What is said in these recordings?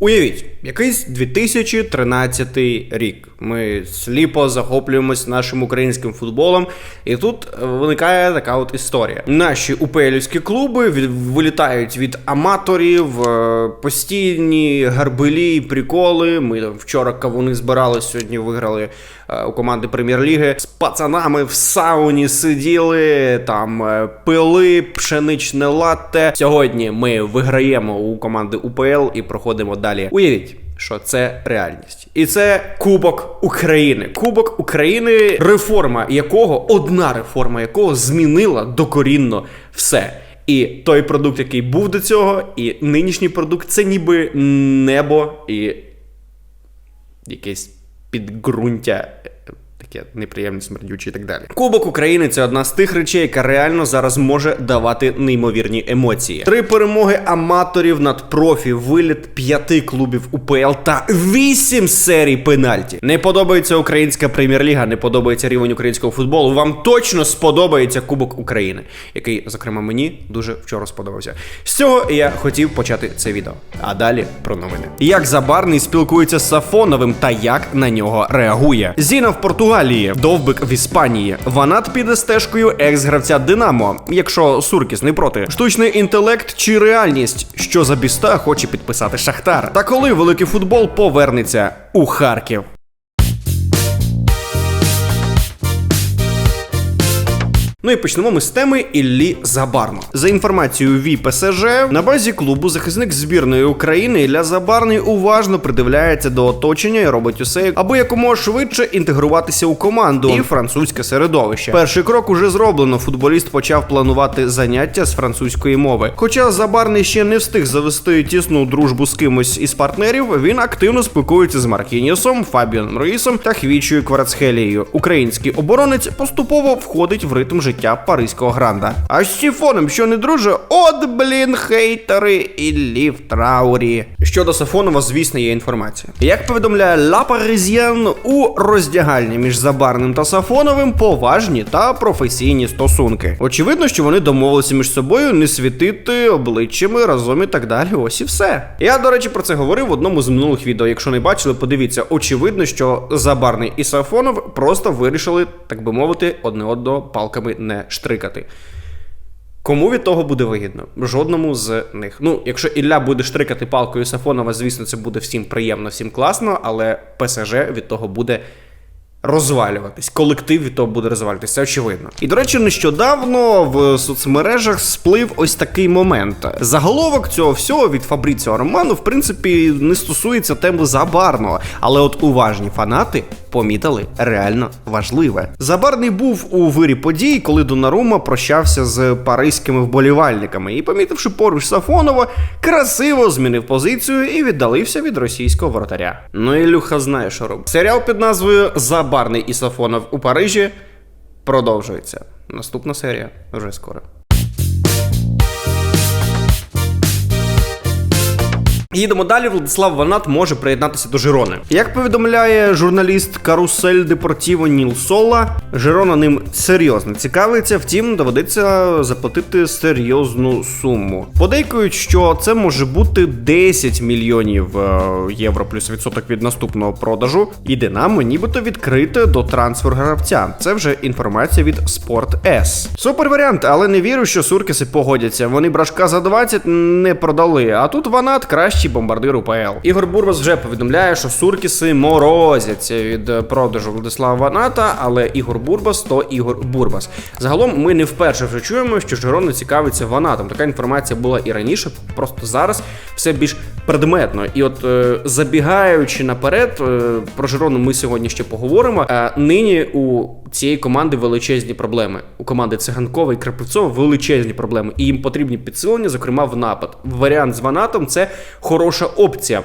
Уявіть, якийсь 2013 рік. Ми сліпо захоплюємось нашим українським футболом, і тут е, виникає така от історія. Наші упелівські клуби вилітають від аматорів, е, постійні гарбелі, приколи. Ми там вчора кавуни збирали, сьогодні виграли у команди прем'єр-ліги. З пацанами в сауні сиділи, там е, пили, пшеничне латте. Сьогодні ми виграємо у команди УПЛ і проходимо далі. Уявіть. Що це реальність, і це Кубок України. Кубок України, реформа якого одна реформа якого змінила докорінно все. І той продукт, який був до цього, і нинішній продукт це ніби небо і якесь підґрунтя. Таке неприємне, смердюче і так далі. Кубок України це одна з тих речей, яка реально зараз може давати неймовірні емоції. Три перемоги аматорів над профі, виліт п'яти клубів УПЛ та вісім серій пенальті. Не подобається українська прем'єр-ліга, не подобається рівень українського футболу. Вам точно сподобається Кубок України, який, зокрема, мені дуже вчора сподобався. З цього я хотів почати це відео. А далі про новини. Як Забарний спілкується з Сафоновим та як на нього реагує. Зіна в Португалії, Довбик в Іспанії. Ванат піде стежкою екс-гравця Динамо, якщо Суркіс не проти. Штучний інтелект чи реальність, що за біста хоче підписати Шахтар. Та коли великий футбол повернеться у Харків. Ну і почнемо ми з теми Іллі Забарно. За інформацією ВІ ПСЖ, на базі клубу захисник збірної України Ілля Забарний уважно придивляється до оточення і робить усе, аби якомога швидше інтегруватися у команду і французьке середовище. Перший крок уже зроблено. Футболіст почав планувати заняття з французької мови. Хоча Забарний ще не встиг завести тісну дружбу з кимось із партнерів, він активно спілкується з Маркінісом, Фабіаном Руїсом та Хвічою Кварцхелією. Український оборонець поступово входить в ритм життя паризького гранда. А з Сіфоном, що не друже, от блін, хейтери і в траурі. Щодо Сафонова, звісно, є інформація. Як повідомляє La Parisienne, у роздягальні між Забарним та Сафоновим поважні та професійні стосунки. Очевидно, що вони домовилися між собою не світити обличчями разом і так далі. Ось і все. Я, до речі, про це говорив в одному з минулих відео. Якщо не бачили, подивіться. Очевидно, що Забарний і Сафонов просто вирішили, так би мовити, одне одного палками не штрикати. Кому від того буде вигідно? Жодному з них. Ну, якщо Ілля буде штрикати палкою Сафонова, звісно, це буде всім приємно, всім класно, але ПСЖ від того буде розвалюватись. Колектив від того буде розвалюватись, це очевидно. І до речі, нещодавно в соцмережах сплив ось такий момент. Заголовок цього всього від Фабріціо Роману, в принципі, не стосується теми забарного, але от уважні фанати. Помітили реально важливе. Забарний був у вирі подій, коли Донарума прощався з паризькими вболівальниками і, помітивши поруч Сафонова, красиво змінив позицію і віддалився від російського воротаря. Ну і Люха знає, що робить. Серіал під назвою Забарний і Сафонов у Парижі продовжується. Наступна серія вже скоро. Їдемо далі. Владислав Ванат може приєднатися до Жирони. Як повідомляє журналіст Карусель Депортіво Ніл Сола, Жирона ним серйозно цікавиться, втім, доведеться заплатити серйозну суму. Подейкують, що це може бути 10 мільйонів е, євро плюс відсоток від наступного продажу. І Динамо нібито відкрите до трансфер гравця. Це вже інформація від Sport S. Супер варіант, але не вірю, що суркіси погодяться. Вони брашка за 20 не продали. А тут Ванат кращий бомбардир УПЛ. Ігор Бурбас вже повідомляє, що суркіси морозяться від продажу Владислава Ваната, але Ігор Бурбас то Ігор Бурбас. Загалом ми не вперше вже чуємо, що Жирона цікавиться Ванатом. Така інформація була і раніше, просто зараз все більш предметно. І от е, забігаючи наперед, е, про Жирону ми сьогодні ще поговоримо. Е, нині у цієї команди величезні проблеми. У команди Циганкова і Крапивцова величезні проблеми, і їм потрібні підсилення, зокрема в напад. Варіант з Ванатом це хороша опція.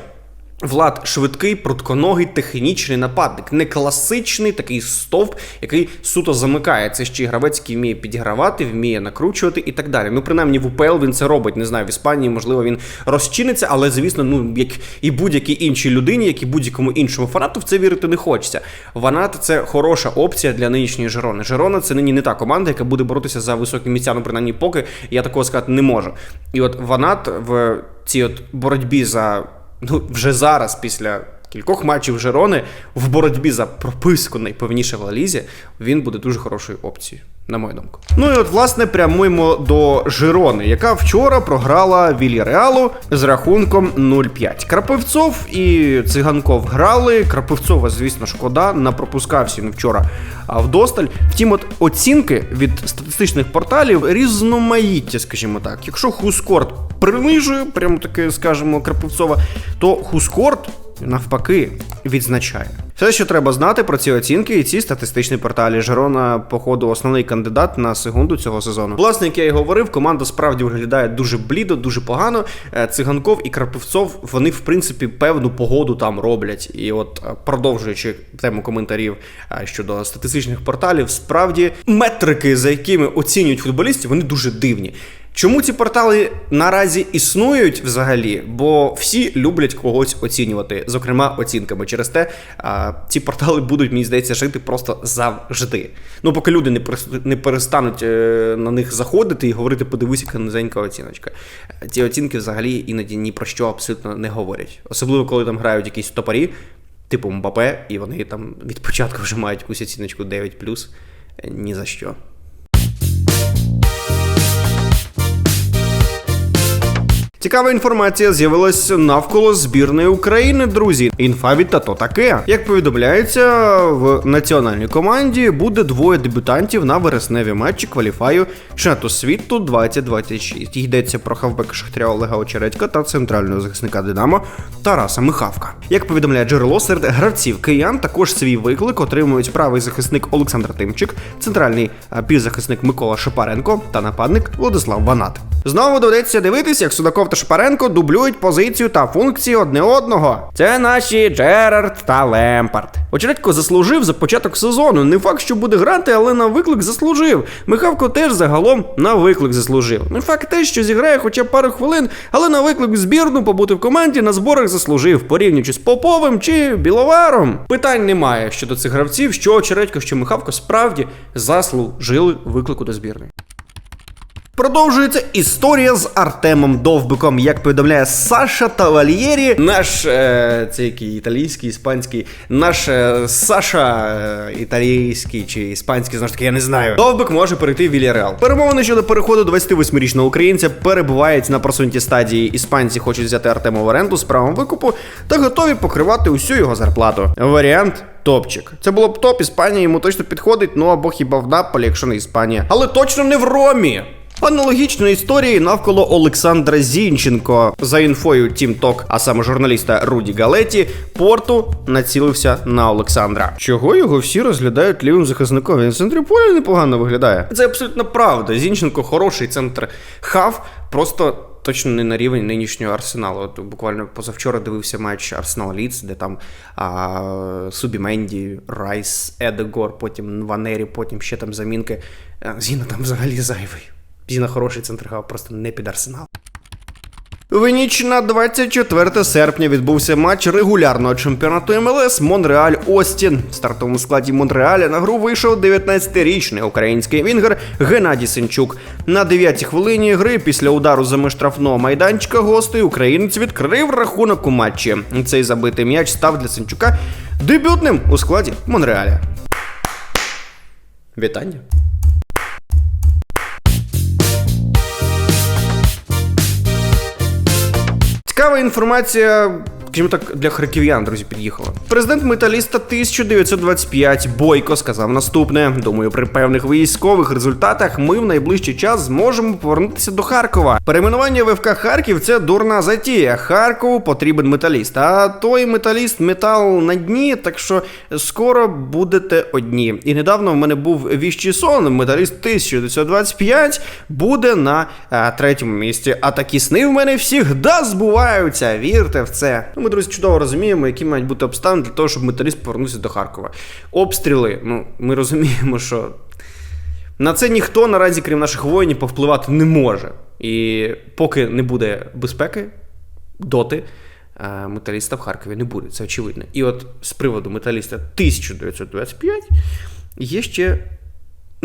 Влад швидкий, прутконогий, технічний нападник, не класичний такий стовп, який суто замикає. Це ще й гравець, який вміє підігравати, вміє накручувати і так далі. Ну, принаймні в УПЛ він це робить. Не знаю, в Іспанії, можливо, він розчиниться, але звісно, ну як і будь-якій іншій людині, як і будь-якому іншому фанату, в це вірити не хочеться. Ванат це хороша опція для нинішньої Жерони. Жерона це нині не та команда, яка буде боротися за високі місця, ну принаймні поки я такого сказати не можу. І от Ванат в цій от боротьбі за ну вже зараз, після кількох матчів Жерони, в боротьбі за прописку найпевніше в Лалізі, він буде дуже хорошою опцією. На мою думку. Ну і от, власне, прямуємо до Жирони, яка вчора програла Вільяреалу з рахунком 0-5. Крапивцов і Циганков грали. Крапивцова, звісно, шкода, напропускався він вчора вдосталь. Втім, от оцінки від статистичних порталів різноманіття, скажімо так. Якщо Хускорт принижує, прямо таке, скажімо, Крапивцова, то Хускорт навпаки відзначає. Все, що треба знати про ці оцінки і ці статистичні порталі. Жерона, походу, основний кандидат на секунду цього сезону. Власне, як я і говорив, команда справді виглядає дуже блідо, дуже погано. Е, Циганков і Крапивцов вони, в принципі, певну погоду там роблять. І от е, продовжуючи тему коментарів е, щодо статистичних порталів, справді метрики, за якими оцінюють футболістів, вони дуже дивні. Чому ці портали наразі існують взагалі? Бо всі люблять когось оцінювати, зокрема оцінками. Через те а, ці портали будуть, мені здається, жити просто завжди. Ну, поки люди не не перестануть е, на них заходити і говорити, подивись, яка низенька оціночка. Ці оцінки взагалі іноді ні про що абсолютно не говорять. Особливо, коли там грають якісь топарі, типу Мбапе, і вони там від початку вже мають якусь оціночку 9 ні за що. Цікава інформація з'явилася навколо збірної України, друзі. Інфа від тато таке. Як повідомляється, в національній команді буде двоє дебютантів на вересневі матчі кваліфаю Чемпіонату світу 2026. Йдеться про хавбека Шахтаря Олега Очередька та центрального захисника Динамо Тараса Михавка. Як повідомляє джерело серед гравців киян, також свій виклик отримують правий захисник Олександр Тимчик, центральний півзахисник Микола Шапаренко та нападник Владислав Ванат. Знову доведеться дивитись, як Судаков та Шапаренко дублюють позицію та функції одне одного. Це наші Джерард та Лемпард. Очередько заслужив за початок сезону. Не факт, що буде грати, але на виклик заслужив. Михавко теж загалом на виклик заслужив. Не факт те, що зіграє хоча б пару хвилин, але на виклик в збірну побути в команді на зборах заслужив, порівнюючи з Поповим чи Біловаром. Питань немає щодо цих гравців, що Очередько, що Михавко справді заслужили виклику до збірної. Продовжується історія з Артемом Довбиком. Як повідомляє Саша Тавальєрі, наш е, це який італійський, іспанський, наш е, Саша е, італійський чи іспанський, знову ж таки, я не знаю. Довбик може перейти в Вільяреал. Перемовини щодо переходу 28-річного українця перебувають на просунутій стадії. Іспанці хочуть взяти Артема в оренду з правом викупу та готові покривати усю його зарплату. Варіант. Топчик. Це було б топ, Іспанія йому точно підходить, ну або хіба в Наполі, якщо не Іспанія. Але точно не в Ромі. Аналогічної історії навколо Олександра Зінченко. За інфою Тім Ток, а саме журналіста Руді Галеті, Порту націлився на Олександра. Чого його всі розглядають лівим захисником? Він в центрі поля непогано виглядає. Це абсолютно правда. Зінченко хороший центр хав, просто. Точно не на рівень нинішнього арсеналу. От буквально позавчора дивився матч Арсенал Ліц, де там а, Субіменді, Райс, Едегор, потім Ванері, потім ще там замінки. Зіна там взагалі зайвий. Зіна хороший центргав, просто не під арсенал. В ніч на 24 серпня відбувся матч регулярного чемпіонату МЛС Монреаль Остін. В стартовому складі Монреаля на гру вийшов 19-річний український вінгер Геннадій Сенчук. На 9-й хвилині гри після удару за штрафного майданчика гостей українець відкрив рахунок у матчі. Цей забитий м'яч став для Сенчука дебютним у складі Монреаля. Вітання. Цікава інформація, скажімо так, для харків'ян, друзі, під'їхала. Президент металіста 1925 Бойко сказав наступне: думаю, при певних військових результатах ми в найближчий час зможемо повернутися до Харкова. Перейменування ВФК Харків це дурна затія. Харкову потрібен металіст. А той металіст метал на дні, так що скоро будете одні. І недавно в мене був віщий сон. Металіст 1925 буде на а, третьому місці. А такі сни в мене завжди збуваються. Вірте в це. Ми, друзі, чудово розуміємо, які мають бути обставини для того, щоб металіст повернувся до Харкова. Обстріли, ну, ми розуміємо, що на це ніхто наразі, крім наших воїнів, повпливати не може. І поки не буде безпеки, доти. е, Металіста в Харкові не буде, це очевидно. І от з приводу металіста 1925 є ще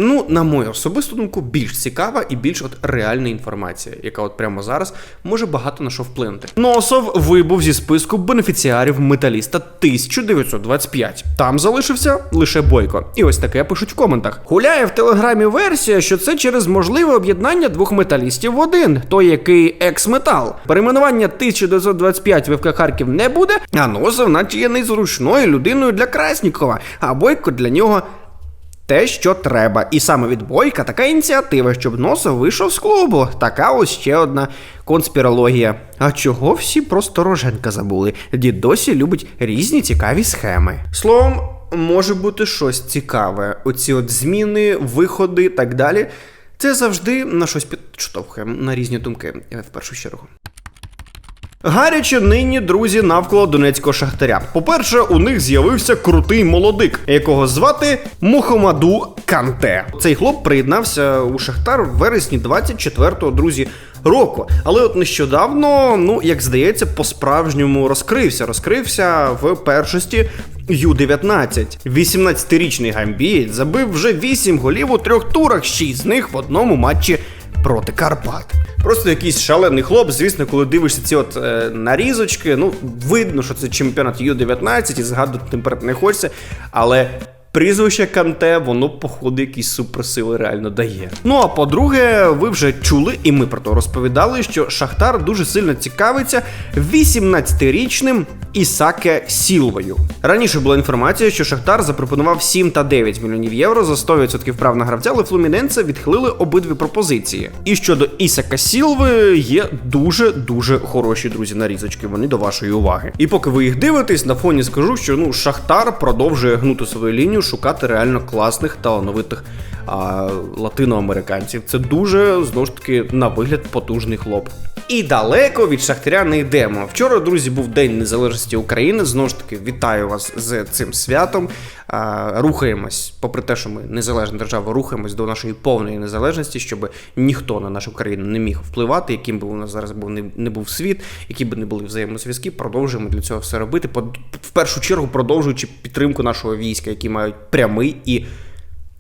Ну, на мою особисту думку, більш цікава і більш от реальна інформація, яка от прямо зараз може багато на що вплинути. Носов вибув зі списку бенефіціарів металіста 1925. Там залишився лише Бойко. І ось таке пишуть в коментах. Гуляє в телеграмі версія, що це через можливе об'єднання двох металістів в один, той який екс-метал. Перейменування 1925 ВФК Харків не буде, а Носов наче є незручною людиною для Краснікова, а Бойко для нього те, що треба. І саме від Бойка така ініціатива, щоб Носов вийшов з клубу. Така ось ще одна конспірологія. А чого всі просто Роженка забули? Дід досі любить різні цікаві схеми. Словом, може бути щось цікаве. Оці от зміни, виходи і так далі. Це завжди на щось підштовхує, на різні думки, в першу чергу. Гаряче нині друзі навколо донецького шахтаря. По-перше, у них з'явився крутий молодик, якого звати Мухамаду Канте. Цей хлоп приєднався у Шахтар в вересні 24-го, друзі, року. Але от нещодавно, ну як здається, по-справжньому розкрився. Розкрився в першості Ю-19. 18-річний гамбієць забив вже 8 голів у трьох турах, 6 з них в одному матчі проти Карпат. Просто якийсь шалений хлоп. Звісно, коли дивишся ці от е, нарізочки, ну видно, що це чемпіонат Ю-19 і згадувати тепер не хочеться, але. Прізвище Канте, воно, походу, якісь суперсили реально дає. Ну а по-друге, ви вже чули, і ми про то розповідали, що Шахтар дуже сильно цікавиться 18-річним Ісаке Сілвою. Раніше була інформація, що Шахтар запропонував 7 та 9 мільйонів євро за 100% прав на гравця, але Флуміненце відхилили обидві пропозиції. І щодо Ісака Сілви є дуже дуже хороші друзі нарізочки. Вони до вашої уваги. І поки ви їх дивитесь, на фоні скажу, що ну Шахтар продовжує гнути свою лінію, шукати реально класних талановитих а, латиноамериканців. Це дуже знову ж таки на вигляд потужний хлоп. І далеко від Шахтаря не йдемо. Вчора, друзі, був День Незалежності України. Знову ж таки, вітаю вас з цим святом. А, рухаємось, попри те, що ми незалежна держава, рухаємось до нашої повної незалежності, щоб ніхто на нашу країну не міг впливати, яким би у нас зараз був не, не був світ, які би не були взаємозв'язки. Продовжуємо для цього все робити. В першу чергу продовжуючи підтримку нашого війська, які мають прямий і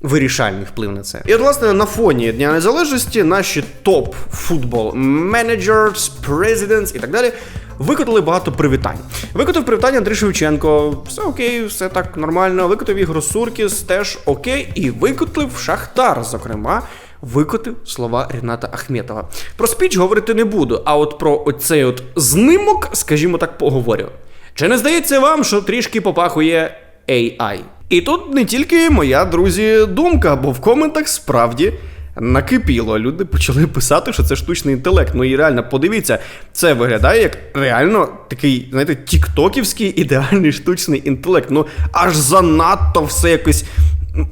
вирішальний вплив на це. І от, власне, на фоні Дня Незалежності наші топ футбол менеджерс, президентс і так далі. Викотали багато привітань. Викотив привітання Андрій Шевченко. Все окей, все так нормально. Викотив Ігор Суркіс, теж окей. І викотив Шахтар, зокрема. Викотив слова Ріната Ахметова. Про спіч говорити не буду, а от про оцей от знимок, скажімо так, поговорю. Чи не здається вам, що трішки попахує AI? І тут не тільки моя, друзі, думка, бо в коментах справді накипіло. Люди почали писати, що це штучний інтелект. Ну і реально, подивіться, це виглядає як реально такий, знаєте, тіктоківський ідеальний штучний інтелект. Ну аж занадто все якось,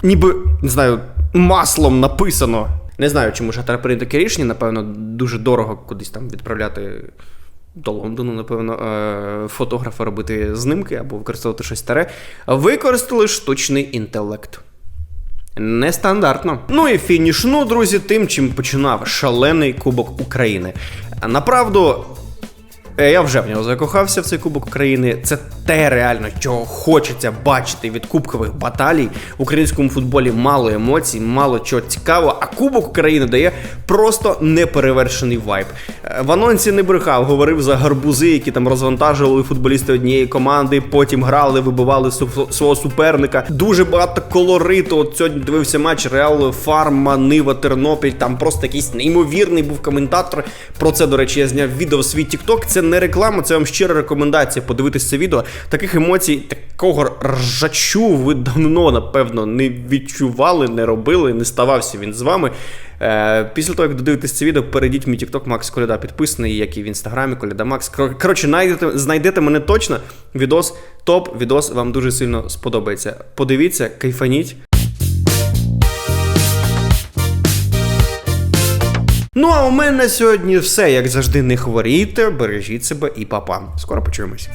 ніби не знаю, маслом написано. Не знаю, чому Шахтар прийняв таке рішення, напевно, дуже дорого кудись там відправляти до Лондону, напевно, е, фотографа робити знимки або використовувати щось старе. Використали штучний інтелект. Нестандартно. Ну і фінішну, друзі, тим, чим починав шалений Кубок України. Направду, я вже в нього закохався в цей Кубок України. Це те реально, чого хочеться бачити від кубкових баталій. В українському футболі мало емоцій, мало чого цікавого, а Кубок України дає просто неперевершений вайб. Е, В анонсі не брехав, говорив за гарбузи, які там розвантажували футболісти однієї команди, потім грали, вибивали свого суперника. Дуже багато колориту. От сьогодні дивився матч Реал Фарма, Нива, Тернопіль. Там просто якийсь неймовірний був коментатор. Про це, до речі, я зняв відео в свій TikTok. Це не реклама, це вам щира рекомендація подивитись це відео. Таких емоцій, такого ржачу ви давно, напевно, не відчували, не робили, не ставався він з вами. Е, після того, як додивитесь це відео, перейдіть в мій TikTok Макс Коляда підписаний, як і в інстаграмі Коляда Макс. Коротше, знайдете, знайдете мене точно. Відос топ, відос вам дуже сильно сподобається. Подивіться, кайфаніть. Ну а у мене сьогодні все, як завжди, не хворійте, бережіть себе і папа. Скоро почуємось.